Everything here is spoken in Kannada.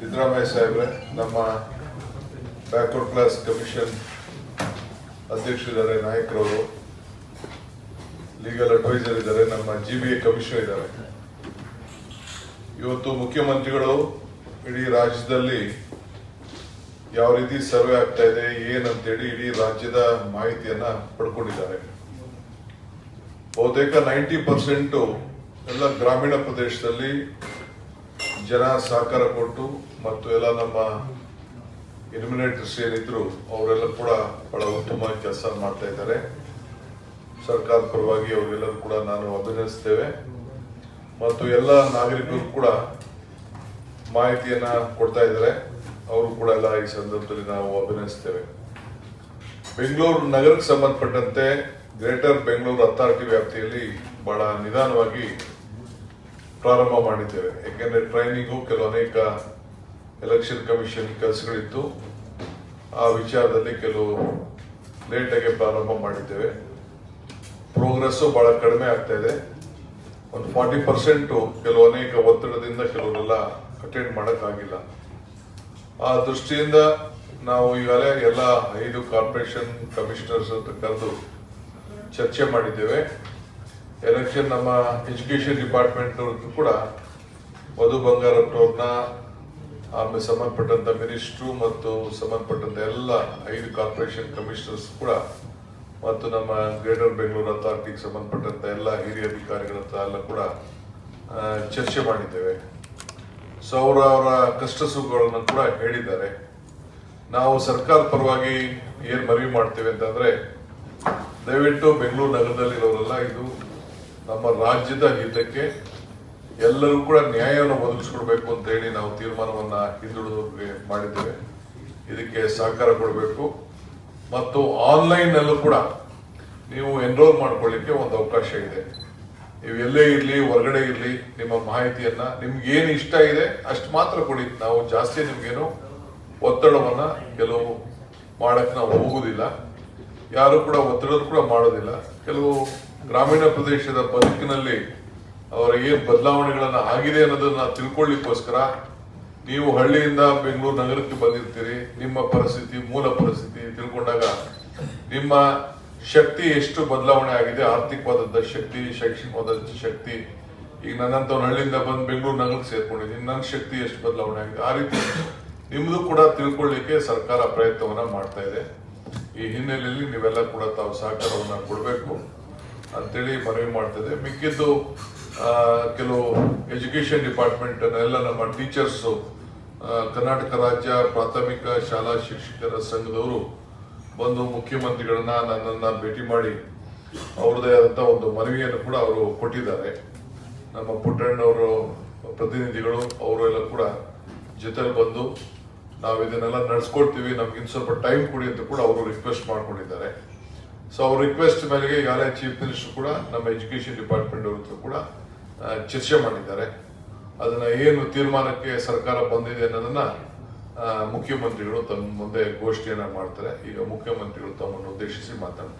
ಸಿದ್ದರಾಮಯ್ಯ ಸಾಹೇಬ್ರೆ, ನಮ್ಮ ಬ್ಯಾಕ್ವರ್ಡ್ ಕ್ಲಾಸ್ ಕಮಿಷನ್ ಅಧ್ಯಕ್ಷರಿದ್ದಾರೆ, ನಾಯಕರವರು ಲೀಗಲ್ ಅಡ್ವೈಸರ್ ಇದ್ದಾರೆ, ನಮ್ಮ ಜಿ ಬಿ ಎ ಕಮಿಷನರ್ ಇದ್ದಾರೆ. ಇವತ್ತು ಮುಖ್ಯಮಂತ್ರಿಗಳು ಇಡೀ ರಾಜ್ಯದಲ್ಲಿ ಯಾವ ರೀತಿ ಸರ್ವೆ ಆಗ್ತಾ ಇದೆ, ಏನಂತೇಳಿ ಇಡೀ ರಾಜ್ಯದ ಮಾಹಿತಿಯನ್ನ ಪಡ್ಕೊಂಡಿದ್ದಾರೆ. ಬಹುತೇಕ ನೈಂಟಿ ಪರ್ಸೆಂಟು ಎಲ್ಲ ಗ್ರಾಮೀಣ ಪ್ರದೇಶದಲ್ಲಿ ಜನ ಸಹಕಾರ ಕೊಟ್ಟು ಮತ್ತು ಎಲ್ಲ ನಮ್ಮ ಎಲಿಮಿನೇಟರ್ಸ್ ಏನಿದ್ರು ಅವರೆಲ್ಲ ಕೂಡ ಬಹಳ ಉತ್ತಮ ಕೆಲಸ ಮಾಡ್ತಾ ಇದ್ದಾರೆ. ಸರ್ಕಾರದ ಪರವಾಗಿ ಅವರೆಲ್ಲರೂ ಕೂಡ ನಾನು ಅಭಿನಂದಿಸ್ತೇವೆ. ಮತ್ತು ಎಲ್ಲ ನಾಗರಿಕರು ಕೂಡ ಮಾಹಿತಿಯನ್ನ ಕೊಡ್ತಾ ಇದ್ದಾರೆ. ಅವರು ಕೂಡ ಎಲ್ಲ ಈ ಸಂದರ್ಭದಲ್ಲಿ ನಾವು ಅಭಿನಯಿಸ್ತೇವೆ ಬೆಂಗಳೂರು ನಗರಕ್ಕೆ ಸಂಬಂಧಪಟ್ಟಂತೆ ಗ್ರೇಟರ್ ಬೆಂಗಳೂರು ಅಥಾರಿಟಿ ವ್ಯಾಪ್ತಿಯಲ್ಲಿ ಬಹಳ ನಿಧಾನವಾಗಿ ಪ್ರಾರಂಭ ಮಾಡಿದ್ದೇವೆ. ಯಾಕೆಂದರೆ ಟ್ರೈನಿಂಗು ಕೆಲವು ಅನೇಕ ಎಲೆಕ್ಷನ್ ಕಮಿಷನ್ ಕೆಲಸಗಳಿತ್ತು. ಆ ವಿಚಾರದಲ್ಲಿ ಕೆಲವು ಲೇಟಾಗಿ ಪ್ರಾರಂಭ ಮಾಡಿದ್ದೇವೆ. ಪ್ರೋಗ್ರೆಸ್ ಬಹಳ ಕಡಿಮೆ ಆಗ್ತಾ ಇದೆ. ಒಂದು ಫಾರ್ಟಿ ಪರ್ಸೆಂಟು ಕೆಲವು ಅನೇಕ ಒತ್ತಡದಿಂದ ಕೆಲವರೆಲ್ಲ ಅಟೆಂಡ್ ಮಾಡೋಕ್ಕಾಗಿಲ್ಲ. ಆ ದೃಷ್ಟಿಯಿಂದ ನಾವು ಈಗಾಗಲೇ ಎಲ್ಲ ಐದು ಕಾರ್ಪೊರೇಷನ್ ಕಮಿಷನರ್ಸ್ ಅಂತ ಕರೆದು ಚರ್ಚೆ ಮಾಡಿದ್ದೇವೆ. ಎಲೆಕ್ಷನ್ ನಮ್ಮ ಎಜುಕೇಶನ್ ಡಿಪಾರ್ಟ್ಮೆಂಟ್ ಕೂಡ ಮಧು ಬಂಗಾರಪ್ಪನವ್ರನ್ನ ಆಮೇಲೆ ಸಂಬಂಧಪಟ್ಟಂತ ಮಿನಿಸ್ಟ್ರು ಮತ್ತು ಸಂಬಂಧಪಟ್ಟಂತ ಎಲ್ಲ ಐದು ಕಾರ್ಪೊರೇಷನ್ ಕಮಿಷನರ್ಸ್ ಕೂಡ ಮತ್ತು ನಮ್ಮ ಗ್ರೇಟರ್ ಬೆಂಗಳೂರು ಅಥಾರಿಟಿಗೆ ಸಂಬಂಧಪಟ್ಟಂತ ಎಲ್ಲ ಹಿರಿಯ ಅಧಿಕಾರಿಗಳ ಹತ್ರ ಎಲ್ಲ ಕೂಡ ಚರ್ಚೆ ಮಾಡಿದ್ದೇವೆ. ಸೊ ಅವರ ಅವರ ಕಷ್ಟ ಸುಖಗಳನ್ನು ಕೂಡ ಹೇಳಿದ್ದಾರೆ. ನಾವು ಸರ್ಕಾರ ಪರವಾಗಿ ಏನು ಮನವಿ ಮಾಡ್ತೇವೆ ಅಂತಂದ್ರೆ, ದಯವಿಟ್ಟು ಬೆಂಗಳೂರು ನಗರದಲ್ಲಿರೋರೆಲ್ಲ ಇದು ನಮ್ಮ ರಾಜ್ಯದ ಹಿತಕ್ಕೆ ಎಲ್ಲರೂ ಕೂಡ ನ್ಯಾಯವನ್ನು ಒದಗಿಸ್ಕೊಡ್ಬೇಕು ಅಂತ ಹೇಳಿ ನಾವು ತೀರ್ಮಾನವನ್ನ ಹಿಂದುಳಿದು ಮಾಡಿದ್ದೇವೆ. ಇದಕ್ಕೆ ಸಹಕಾರ ಕೊಡಬೇಕು. ಮತ್ತು ಆನ್ಲೈನ್ ಅಲ್ಲೂ ಕೂಡ ನೀವು ಎನ್ರೋಲ್ ಮಾಡ್ಕೊಳ್ಳಿಕ್ಕೆ ಒಂದು ಅವಕಾಶ ಇದೆ. ನೀವು ಎಲ್ಲೇ ಇರಲಿ, ಹೊರಗಡೆ ಇರಲಿ, ನಿಮ್ಮ ಮಾಹಿತಿಯನ್ನ ನಿಮ್ಗೆ ಏನು ಇಷ್ಟ ಇದೆ ಅಷ್ಟು ಮಾತ್ರ ಕೊಡಿ. ನಾವು ಜಾಸ್ತಿ ನಿಮ್ಗೇನು ಒತ್ತಡವನ್ನ ಕೆಲವು ಮಾಡಕ್ ನಾವು ಹೋಗುದಿಲ್ಲ. ಯಾರು ಕೂಡ ಒತ್ತಡ ಕೂಡ ಮಾಡೋದಿಲ್ಲ. ಕೆಲವು ಗ್ರಾಮೀಣ ಪ್ರದೇಶದ ಬದುಕಿನಲ್ಲಿ ಅವರ ಏನ್ ಬದಲಾವಣೆಗಳನ್ನ ಆಗಿದೆ ಅನ್ನೋದನ್ನ ತಿಳ್ಕೊಳ್ಳಿಕ್ಕೋಸ್ಕರ ನೀವು ಹಳ್ಳಿಯಿಂದ ಬೆಂಗಳೂರು ನಗರಕ್ಕೆ ಬಂದಿರ್ತೀರಿ, ನಿಮ್ಮ ಪರಿಸ್ಥಿತಿ, ಮೂಲ ಪರಿಸ್ಥಿತಿ ತಿಳ್ಕೊಂಡಾಗ ನಿಮ್ಮ ಶಕ್ತಿ ಎಷ್ಟು ಬದಲಾವಣೆ ಆಗಿದೆ, ಆರ್ಥಿಕವಾದಂತ ಶಕ್ತಿ ಶೈಕ್ಷಣಿಕವಾದ ಶಕ್ತಿ. ಈಗ ನನ್ನಂತ ಹಳ್ಳಿಯಿಂದ ಬಂದು ಬೆಂಗಳೂರು ನಗರಕ್ಕೆ ಸೇರ್ಕೊಂಡಿದ್ದೀನಿ ನನ್ನ ಶಕ್ತಿ ಎಷ್ಟು ಬದಲಾವಣೆ ಆಗಿದೆ? ಆ ರೀತಿ ನಿಮ್ದು ಕೂಡ ತಿಳ್ಕೊಳ್ಳಿಕ್ಕೆ ಸರ್ಕಾರ ಪ್ರಯತ್ನವನ್ನ ಮಾಡ್ತಾ ಇದೆ. ಈ ಹಿನ್ನೆಲೆಯಲ್ಲಿ ನೀವೆಲ್ಲ ಕೂಡ ತಾವು ಸಹಕಾರವನ್ನು ಕೊಡಬೇಕು ಅಂತೇಳಿ ಮನವಿ ಮಾಡ್ತದೆ ಮಿಕ್ಕಿದ್ದು ಕೆಲವು ಎಜುಕೇಶನ್ ಡಿಪಾರ್ಟ್ಮೆಂಟ್ ಎಲ್ಲ ನಮ್ಮ ಟೀಚರ್ಸ್ ಕರ್ನಾಟಕ ರಾಜ್ಯ ಪ್ರಾಥಮಿಕ ಶಾಲಾ ಶಿಕ್ಷಕರ ಸಂಘದವರು ಬಂದು ಮುಖ್ಯಮಂತ್ರಿಗಳನ್ನ ನನ್ನನ್ನ ಭೇಟಿ ಮಾಡಿ ಅವ್ರದೇ ಆದಂಥ ಒಂದು ಮನವಿಯನ್ನು ಕೂಡ ಅವರು ಕೊಟ್ಟಿದ್ದಾರೆ. ನಮ್ಮ ಪುಟ್ಟಣ್ಣವರು ಪ್ರತಿನಿಧಿಗಳು ಅವರು ಎಲ್ಲ ಕೂಡ ಜೊತೆಲಿ ಬಂದು ನಾವು ಇದನ್ನೆಲ್ಲ ನಡೆಸ್ಕೊಡ್ತೀವಿ ನಮ್ಗೆ ಇನ್ನು ಸ್ವಲ್ಪ ಟೈಮ್ ಕೊಡಿ ಅಂತ ಕೂಡ ಅವರು ರಿಕ್ವೆಸ್ಟ್ ಮಾಡ್ಕೊಂಡಿದ್ದಾರೆ. ಸೊ ಅವ್ರ ರಿಕ್ವೆಸ್ಟ್ ಮೇಲೆ ಈಗಾಗಲೇ ಚೀಫ್ ಮಿನಿಸ್ಟರ್ ಕೂಡ ನಮ್ಮ ಎಜುಕೇಶನ್ ಡಿಪಾರ್ಟ್ಮೆಂಟ್ ಅವ್ರ ಕೂಡ ಚರ್ಚೆ ಮಾಡಿದ್ದಾರೆ. ಅದನ್ನ ಏನು ತೀರ್ಮಾನಕ್ಕೆ ಸರ್ಕಾರ ಬಂದಿದೆ ಅನ್ನೋದನ್ನ ಮುಖ್ಯಮಂತ್ರಿಗಳು ತಮ್ಮ ಮುಂದೆ ಗೋಷ್ಠಿಯನ್ನ ಮಾಡ್ತಾರೆ. ಈಗ ಮುಖ್ಯಮಂತ್ರಿಗಳು ತಮ್ಮನ್ನು ಉದ್ದೇಶಿಸಿ ಮಾತನಾಡ್ತಾರೆ